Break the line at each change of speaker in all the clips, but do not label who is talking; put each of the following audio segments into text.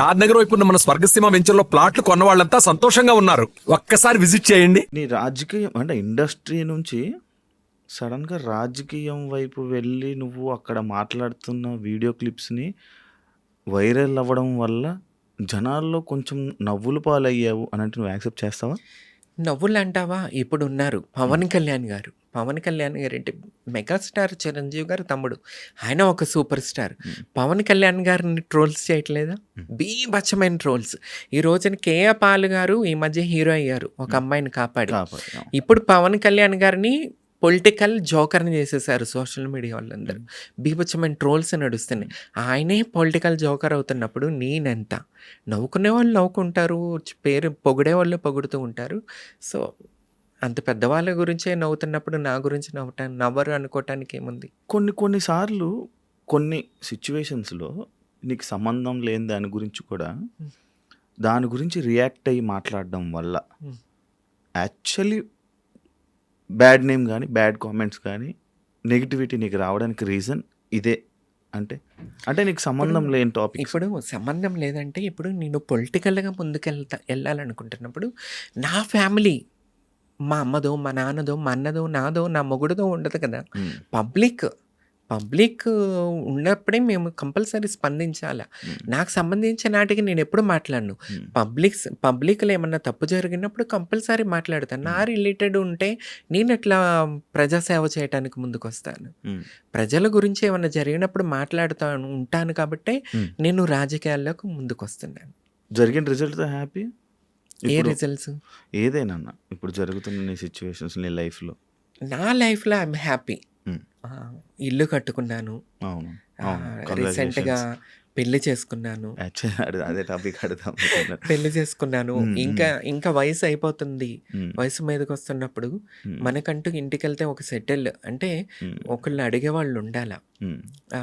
షాద్ నగర్ వైపు ఉన్న మన స్వర్గసీమ వెంచర్లో ప్లాట్లు కొన్న వాళ్ళంతా సంతోషంగా ఉన్నారు. ఒక్కసారి విజిట్ చేయండి.
నీ రాజకీయం అంటే ఇండస్ట్రీ నుంచి సడన్గా రాజకీయం వైపు వెళ్ళి నువ్వు అక్కడ మాట్లాడుతున్న వీడియో క్లిప్స్ని వైరల్ అవ్వడం వల్ల జనాల్లో కొంచెం నవ్వులు పాలయ్యావు అని అంటే నువ్వు యాక్సెప్ట్ చేస్తావా?
నవ్వులు అంటావా ఇప్పుడు ఉన్నారు పవన్ కళ్యాణ్ గారు. పవన్ కళ్యాణ్ గారు అంటే మెగాస్టార్ చిరంజీవి గారు తమ్ముడు. ఆయన ఒక సూపర్ స్టార్. పవన్ కళ్యాణ్ గారిని ట్రోల్స్ చేయట్లేదా? బీభత్సమైన ట్రోల్స్. ఈ రోజున కేఏ పాల్ గారు ఈ మధ్య హీరో అయ్యారు. ఒక అమ్మాయిని కాపాడి. ఇప్పుడు పవన్ కళ్యాణ్ గారిని పొలిటికల్ జోకర్ని చేసేసారు సోషల్ మీడియా వాళ్ళందరూ. బీభత్సమైన ట్రోల్స్ నడుస్తున్నాయి. ఆయనే పొలిటికల్ జోకర్ అవుతున్నప్పుడు నేనెంత? నవ్వుకునే వాళ్ళు నవ్వుకుంటారు పేరు పొగిడే వాళ్ళు పొగుడుతూ ఉంటారు. సో అంత పెద్దవాళ్ళ గురించే నవ్వుతున్నప్పుడు నా గురించి నవ్వటానికి నవ్వరు అనుకోవటానికి ఏముంది?
కొన్ని కొన్నిసార్లు కొన్ని సిచ్యువేషన్స్లో నీకు సంబంధం లేని దాని గురించి కూడా దాని గురించి రియాక్ట్ అయ్యి మాట్లాడడం వల్ల. యాక్చువల్లీ బ్యాడ్ నేమ్ కానీ బ్యాడ్ కామెంట్స్ కానీ నెగిటివిటీ నీకు రావడానికి రీజన్ ఇదే. అంటే అంటే నీకు సంబంధం లేని టాపిక్
ఇప్పుడు సంబంధం లేదంటే ఇప్పుడు నేను పొలిటికల్గా ముందుకెళ్తా వెళ్ళాలనుకుంటున్నప్పుడు నా ఫ్యామిలీ మా అమ్మదో మా నాన్నదో మా అన్నదో నాదో నా మొగుడుదో ఉండదు కదా. పబ్లిక్ పబ్లిక్ ఉన్నప్పుడే మేము కంపల్సరీ స్పందించాలి. నాకు సంబంధించిన నాటికి నేను ఎప్పుడు మాట్లాడను. పబ్లిక్ పబ్లిక్లో ఏమన్నా తప్పు జరిగినప్పుడు కంపల్సరీ మాట్లాడతాను నా రిలేటెడ్ ఉంటే నేను ఎట్లా ప్రజాసేవ చేయడానికి ముందుకు వస్తాను ప్రజల గురించి ఏమన్నా జరిగినప్పుడు మాట్లాడుతాను ఉంటాను కాబట్టి. నేను రాజకీయాల్లోకి ముందుకు వస్తున్నాను
జరిగిన రిజల్ట్తో హ్యాపీ?
ఏ రిజల్ట్స్
ఏదైనా ఇప్పుడు జరుగుతున్న నీ సిచ్యువేషన్స్ నీ లైఫ్లో
నా లైఫ్లో ఐఎమ్ హ్యాపీ. ఇల్లు కట్టుకున్నాను. రీసెంట్గా పెళ్ళి చేసుకున్నాను.
అదే టాపిక్ అడుగుతాం
పెళ్ళి చేసుకున్నాను.
Hmm,
ఇంకా
hmm.
ఇంకా వయసు అయిపోతుంది.
Hmm,
వయసు మీదకి వస్తున్నప్పుడు మనకంటూ ఇంటికి వెళ్తే ఒక సెటిల్ అంటే ఒకళ్ళు అడిగే వాళ్ళు ఉండాలా?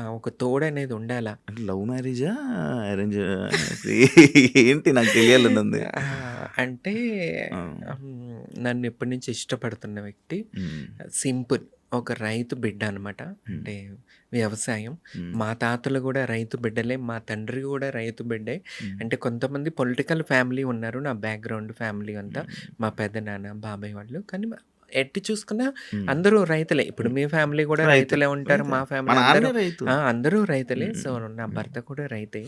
ఒక తోడు అనేది ఉండాలా?
లవ్ మ్యారేజా అరేంజ్ ఏంటి నాకు తెలియాలని ఉంది
ఆ, అంటే నన్ను ఎప్పటి నుంచి ఇష్టపడుతున్న వ్యక్తి సింపుల్ ఒక రైతు బిడ్డ అనమాట అంటే వ్యవసాయం. మా తాతలు కూడా రైతు బిడ్డలే మా తండ్రి కూడా రైతు బిడ్డే. అంటే కొంతమంది పొలిటికల్ ఫ్యామిలీ ఉన్నారు నా బ్యాక్గ్రౌండ్ ఫ్యామిలీ అంతా. మా పెద్దనాన్న బాబాయ్ వాళ్ళు. కానీ ఎట్టి చూసుకున్నా. అందరూ రైతులే. ఇప్పుడు మీ ఫ్యామిలీ కూడా
రైతే,
రైతులే ఉంటారు మా. ఫ్యామిలీ అందరూ. రైతులే. సో నా. భర్త కూడా రైతే.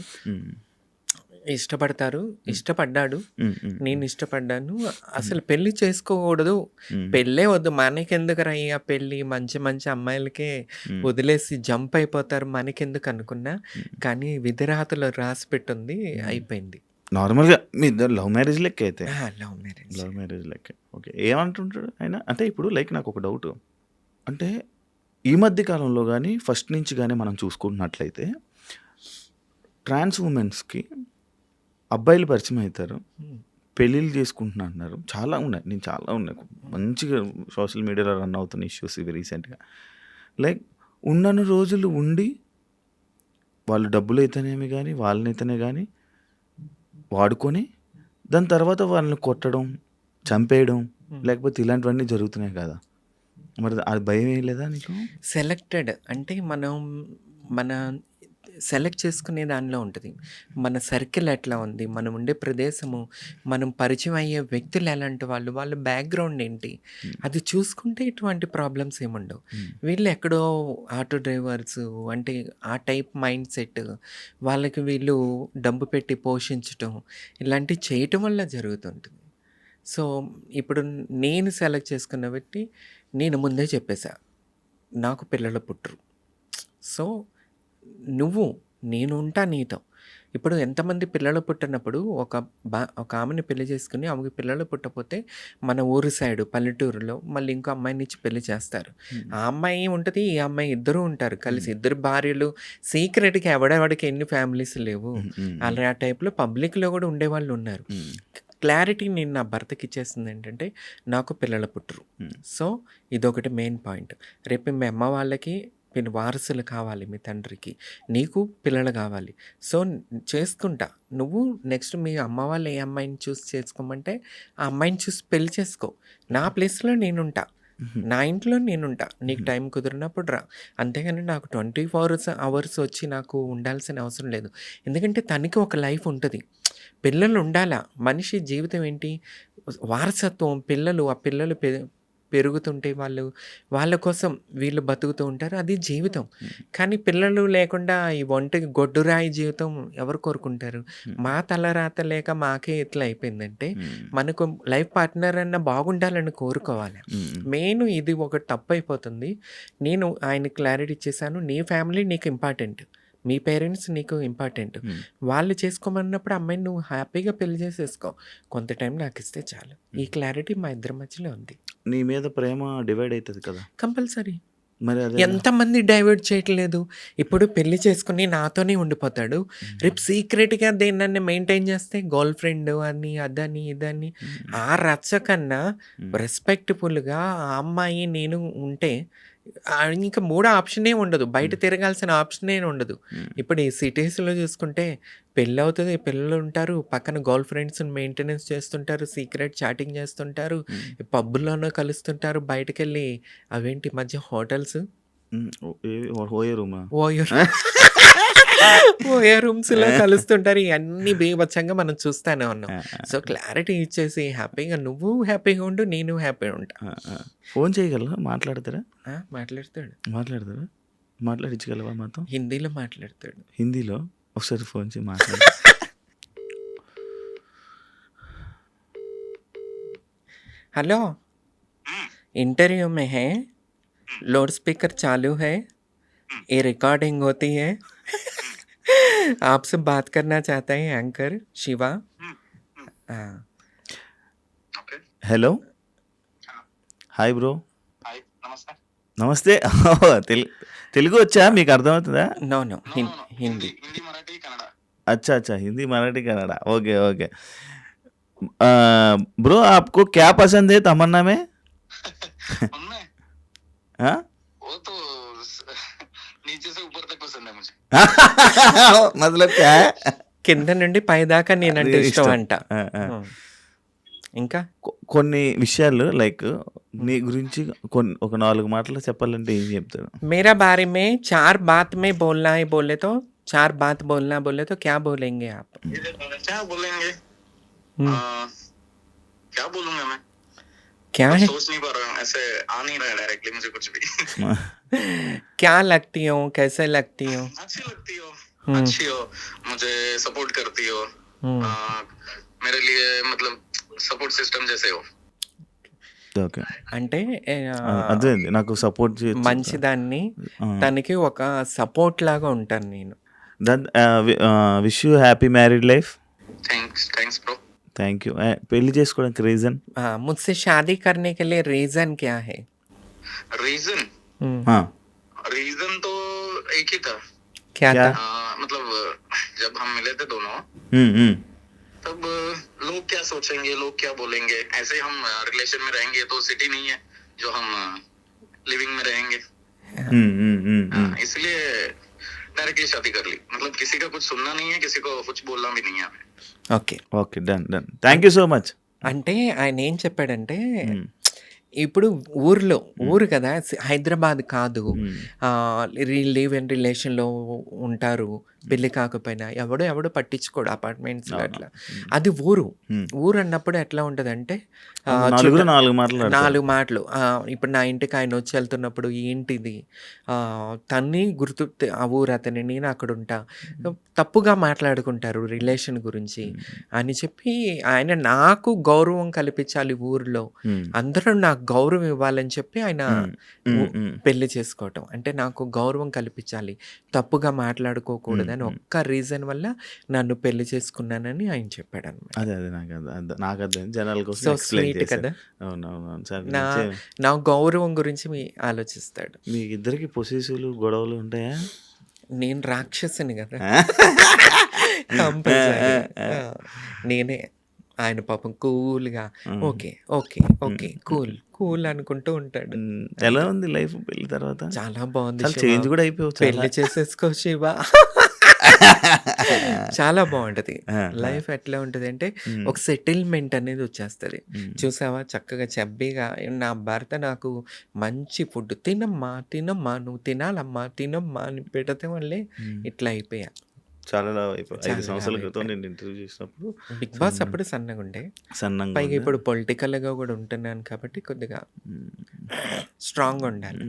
ఇష్టపడతారు ఇష్టపడ్డాడు. నేను ఇష్టపడ్డాను. అసలు పెళ్ళి చేసుకోకూడదు. పెళ్ళే వద్దు. మనకెందుకు రయ్యా పెళ్ళి? మంచి మంచి అమ్మాయిలకే వదిలేసి జంప్ అయిపోతారు. మనకెందుకు అనుకున్నా. కానీ విధిరాతలో రాసి పెట్టుంది. అయిపోయింది.
నార్మల్గా మీ ఇద్దరు లవ్ మ్యారేజ్ లెక్క అయితే?
Love marriage.
లవ్ మ్యారేజ్ లెక్క. ఓకే. ఏమంటుంటాడు ఆయన? అంటే ఇప్పుడు లైక్ నాకు ఒక డౌట్. అంటే ఈ మధ్య కాలంలో కానీ ఫస్ట్ నుంచి కానీ మనం చూసుకుంటున్నట్లయితే ట్రాన్స్ ఉమెన్స్కి అబ్బాయిలు పరిచయం అవుతారు. పెళ్ళిళ్ళు చేసుకుంటున్నా అంటున్నారు చాలా ఉన్నాయి. నేను చాలా ఉన్నాయి. మంచిగా సోషల్ మీడియాలో రన్ అవుతున్న ఇష్యూస్ ఇవి రీసెంట్గా. లైక్ ఉన్నన్ని రోజులు ఉండి వాళ్ళు డబ్బులు అయితేనేమి కానీ వాళ్ళనైతేనే కానీ వాడుకొని దాని తర్వాత వాళ్ళని కొట్టడం చంపేయడం లేకపోతే ఇలాంటివన్నీ జరుగుతున్నాయి కదా. మరి అది భయం ఏం లేదా నీకు?
సెలెక్టెడ్ అంటే మనం మన సెలెక్ట్ చేసుకునే దానిలో ఉంటుంది. మన సర్కిల్ ఎట్లా ఉంది? మనం ఉండే ప్రదేశము మనం పరిచయం అయ్యే వ్యక్తులు ఎలాంటి వాళ్ళు? వాళ్ళ బ్యాక్గ్రౌండ్ ఏంటి? అది చూసుకుంటే ఇటువంటి ప్రాబ్లమ్స్ ఏముండవు. వీళ్ళు ఎక్కడో ఆటో డ్రైవర్స్ అంటే ఆ టైప్ మైండ్ సెట్ వాళ్ళకి వీళ్ళు డబ్బు పెట్టి పోషించటం ఇలాంటివి చేయటం వల్ల జరుగుతుంటుంది. సో ఇప్పుడు నేను సెలెక్ట్ చేసుకున్న వ్యక్తి నేను ముందే చెప్పేశా నాకు పిల్లలు పుట్టరు. సో నువ్వు నేను ఉంటా నీతో. ఇప్పుడు ఎంతమంది పిల్లలు పుట్టినప్పుడు ఒక బా ఒక ఆమెని పెళ్ళి చేసుకుని ఆమెకి పిల్లలు పుట్టపోతే మన ఊరు సైడు పల్లెటూరులో మళ్ళీ ఇంకో అమ్మాయిని ఇచ్చి పెళ్ళి చేస్తారు. ఆ అమ్మాయి ఉంటుంది ఈ అమ్మాయి ఇద్దరు ఉంటారు కలిసి. ఇద్దరు భార్యలు. సీక్రెట్గా ఎవడెవడికి ఎన్ని ఫ్యామిలీస్ లేవు. అలా ఆ టైప్లో పబ్లిక్లో కూడా ఉండేవాళ్ళు ఉన్నారు. క్లారిటీ నేను నా భర్తకి ఇచ్చేస్తుంది ఏంటంటే నాకు పిల్లలు పుట్టరు. సో ఇదొకటి మెయిన్ పాయింట్. రేపు మీ అమ్మ వాళ్ళకి మీరు వారసులు కావాలి మీ తండ్రికి. నీకు పిల్లలు కావాలి. సో చేసుకుంటా నువ్వు నెక్స్ట్ మీ అమ్మ వాళ్ళు ఏ అమ్మాయిని చూసి చేసుకోమంటే ఆ అమ్మాయిని చూసి పెళ్ళి చేసుకో. నా ప్లేస్లో నేనుంటా. నా ఇంట్లో నేనుంటా. నీకు టైం కుదిరినప్పుడు రా. అంతేగాని నాకు ట్వంటీ ఫోర్ అవర్స్ వచ్చి నాకు ఉండాల్సిన అవసరం లేదు. ఎందుకంటే తనకి ఒక లైఫ్ ఉంటుంది. పిల్లలు ఉండాలా? మనిషి జీవితం ఏంటి? వారసత్వం పిల్లలు ఆ పిల్లలు పె పెరుగుతుంటే వాళ్ళు వాళ్ళ కోసం వీళ్ళు బతుకుతూ ఉంటారు. అది జీవితం. కానీ పిల్లలు లేకుండా ఈ ఒంటికి గొడ్డురాయి జీవితం ఎవరు కోరుకుంటారు? మా తలరాత లేక మాకే ఇట్లా అయిపోయిందంటే మనకు లైఫ్ పార్ట్నర్ అన్న బాగుండాలని కోరుకోవాలి. మెయిన్ ఇది ఒక తప్పు అయిపోతుంది. నేను ఆయన క్లారిటీ ఇచ్చేసాను. నీ ఫ్యామిలీ నీకు ఇంపార్టెంట్. మీ పేరెంట్స్ నీకు ఇంపార్టెంట్. వాళ్ళు చేసుకోమన్నప్పుడు అమ్మాయిని నువ్వు హ్యాపీగా పెళ్ళి చేసేసుకో. కొంత టైం నాకు ఇస్తే చాలు. ఈ క్లారిటీ మా ఇద్దరి మధ్యలో ఉంది.
నీ మీద ప్రేమ డివైడ్ అవుతుంది కదా?
కంపల్సరీ.
మరి
ఎంతమంది డైవర్ట్ చేయట్లేదు. ఇప్పుడు పెళ్ళి చేసుకుని నాతోనే ఉండిపోతాడు. రేపు సీక్రెట్గా దేన్ని మెయింటైన్ చేస్తే గర్ల్ ఫ్రెండ్ అని అదని ఇదని ఆ రచ్చ కన్నా రెస్పెక్ట్ఫుల్గా ఆ అమ్మాయి నేను ఉంటే ఇంకా మూడో ఆప్షనే ఉండదు. బయట తిరగాల్సిన ఆప్షనే ఉండదు. ఇప్పుడు ఈ సిటీస్లో చూసుకుంటే పెళ్ళి అవుతుంది పిల్లలు ఉంటారు పక్కన గర్ల్ ఫ్రెండ్స్ మెయింటెనెన్స్ చేస్తుంటారు సీక్రెట్ చాటింగ్ చేస్తుంటారు పబ్బుల్లోనూ కలుస్తుంటారు బయటకు వెళ్ళి అవేంటి మధ్య హోటల్స్?
ఓయే రూమా?
ఓయో ఓయో రూమ్స్ లో కలుస్తుంటారు ఇవన్నీ బీభత్సంగా మనం చూస్తానే ఉన్నాం సో క్లారిటీ ఇచ్చేసి హ్యాపీగా నువ్వు హ్యాపీగా ఉండు నేను హ్యాపీగా ఉంటా
ఫోన్ చేయగలరా మాట్లాడతారా
ఆ, మాట్లాడతాడు
మాట్లాడతారా మాట్లాడించగలవా మాతో
హిందీలో మాట్లాడతాడు
హిందీలో ఒకసారి ఫోన్ చేసి మాట్లాడు
हेलो इंटरव्यू में है लाउड स्पीकर चालू है ये रिकॉर्डिंग होती है आपसे बात करना चाहता है एंकर शिवा हाँ
okay
hello hi bro
hi నమస్తే
నమస్తే తెలు తెలుగు వచ్చా మీకు అర్థమవుతుందా
नो नो
No,
हिं-
no, no.
हिंदी
हिंदी मराठी कन्नड़
अच्छा अच्छा Hindi Marathi Kannada okay okay bro आपको क्या पसंद है तमन्ना में
उनमें
हाँ?
वो तो नीचे से ऊपर तक
మొదలు
కింద నుండి పైదాకా నేనంటే ఇష్టం. అంట ఇంకా?
కొన్ని విషయాలు లైక్ నీ గురించి కొన్ని ఒక నాలుగు మాటలు చెప్పాలంటే ఏం చెప్తారు
మేరా బారే మే చార్ బాత్ మే బోల్నా బోలేతో బోలే తో చార్ బాత్ బోల్నా బోలే తో క్యా బోలేంగే
ఆప్? క్యా
బోలేంగే?
క్యా क्या बोलूंगा मैं
क्या है
सोच नहीं पा रहा हूँ ऐसे आ नहीं रहा है डायरेक्टली मुझे कुछ भी
क्या लगती हो कैसे लगती हो
अच्छी लगती हो
हम्म।
अच्छी हो मुझे सपोर्ट करती हो
हम्म,
आ, मेरे लिए मतलब सपोर्ट सिस्टम जैसे हो
ఓకే
అంటే ఏ, ఆ,
అదే నాకు సపోర్ట్
మంచిదాన్ని తనకి ఒక సపోర్ట్ లాగా ఉంటాను నేను
wish you happy married life
thanks thanks bro
thank you పెళ్లి చేసుకోవడానికి రీజన్
हाँ, मुझसे शादी करने के लिए रीजन क्या है
रीजन
हम्म,
रीजन तो एक ही था
क्या
क्या?
था
आ, मतलब जब हम मिले थे दोनों तब लोग क्या सोचेंगे लोग क्या बोलेंगे ऐसे हम रिलेशन में रहेंगे तो सिटी नहीं है जो हम लिविंग में रहेंगे हाँ, इसलिए डायरेक्टली शादी कर ली मतलब किसी का कुछ सुनना नहीं है किसी को कुछ बोलना भी नहीं है हमें
okay
okay done done thank you so much
అంటే ఆయన ఏం చెప్పాడంటే ఇప్పుడు ఊర్లో ఊరు కదా సి- హైదరాబాద్ కాదు లివ్ ఇన్ రిలేషన్లో ఉంటారు పెళ్ళి కాకపోయినా ఎవడో ఎవడో పట్టించుకోడు అపార్ట్మెంట్స్ అట్లా. అది ఊరు. ఊరు అన్నప్పుడు ఎట్లా
నలుగురు
చుట్ట-
నాలుగు మాటలు
నాలుగు మాటలు. ఇప్పుడు నా ఇంటికి ఆయన వచ్చి వెళ్తున్నప్పుడు ఏంటిది ఆ, తన్ని గుర్తు ఆ ఊరు అతని నేను అక్కడ ఉంటా. తప్పుగా మాట్లాడుకుంటారు రిలేషన్ గురించి అని చెప్పి ఆయన నాకు గౌరవం కల్పించాలి ఊరిలో. అందరూ నాకు గౌరవం ఇవ్వాలని చెప్పి ఆయన పెళ్ళి చేసుకోవటం. అంటే నాకు గౌరవం కల్పించాలి. తప్పుగా మాట్లాడుకోకూడదని ఒక్క రీజన్ వల్ల నన్ను పెళ్ళి చేసుకున్నానని ఆయన చెప్పాడు అనమాట
అదే అదే నాకు అర్థం- అర్థం నాకు అర్థం. జనాల కోసం
సో
ఎక్స్ప్లెయిన్
స్వీట్
చేశాను
కదా.
అవునవును సార్
నా నా గౌరవం గురించి మీ ఆలోచిస్తాడు.
మీ ఇద్దరికి పొసెసివ్లు గొడవలు ఉంటాయా?
నేను రాక్షసుని కదా. నేనే ఆయన పాపం కూల్గా. Okay okay okay. Cool cool అనుకుంటూ ఉంటాడు.
ఎలా ఉంది లైఫ్ పెళ్ళి తర్వాత?
చాలా బాగుంది.
చేంజ్ కూడా అయిపోయావు చాలా.
పెళ్ళి చేసేసుకో శివ. చాలా బాగుంటది. లైఫ్ ఎట్లా ఉంటది అంటే ఒక సెటిల్మెంట్ అనేది వచ్చేస్తుంది. చూసావా? చక్కగా చబ్బీగా నా భర్త నాకు మంచి ఫుడ్ తినమ్మా తినమ్మా నువ్వు తినాలమ్మా తినమ్మా అని పెడితే
ఉమ్.
ఇట్లా అయిపోయా.
చాలా ఐదు
చాలా
సంవత్సరాల
లావు
క్రితం
అయిపోయా.
నేను ఇంటర్వ్యూ చేసినప్పుడు
బిగ్ బాస్ అప్పుడు సన్నగా ఉండే.
సన్నంగా
పైగా. ఇప్పుడు పొలిటికల్గా కూడా ఉంటున్నాను కాబట్టి కొద్దిగా స్ట్రాంగ్ ఉండాలి.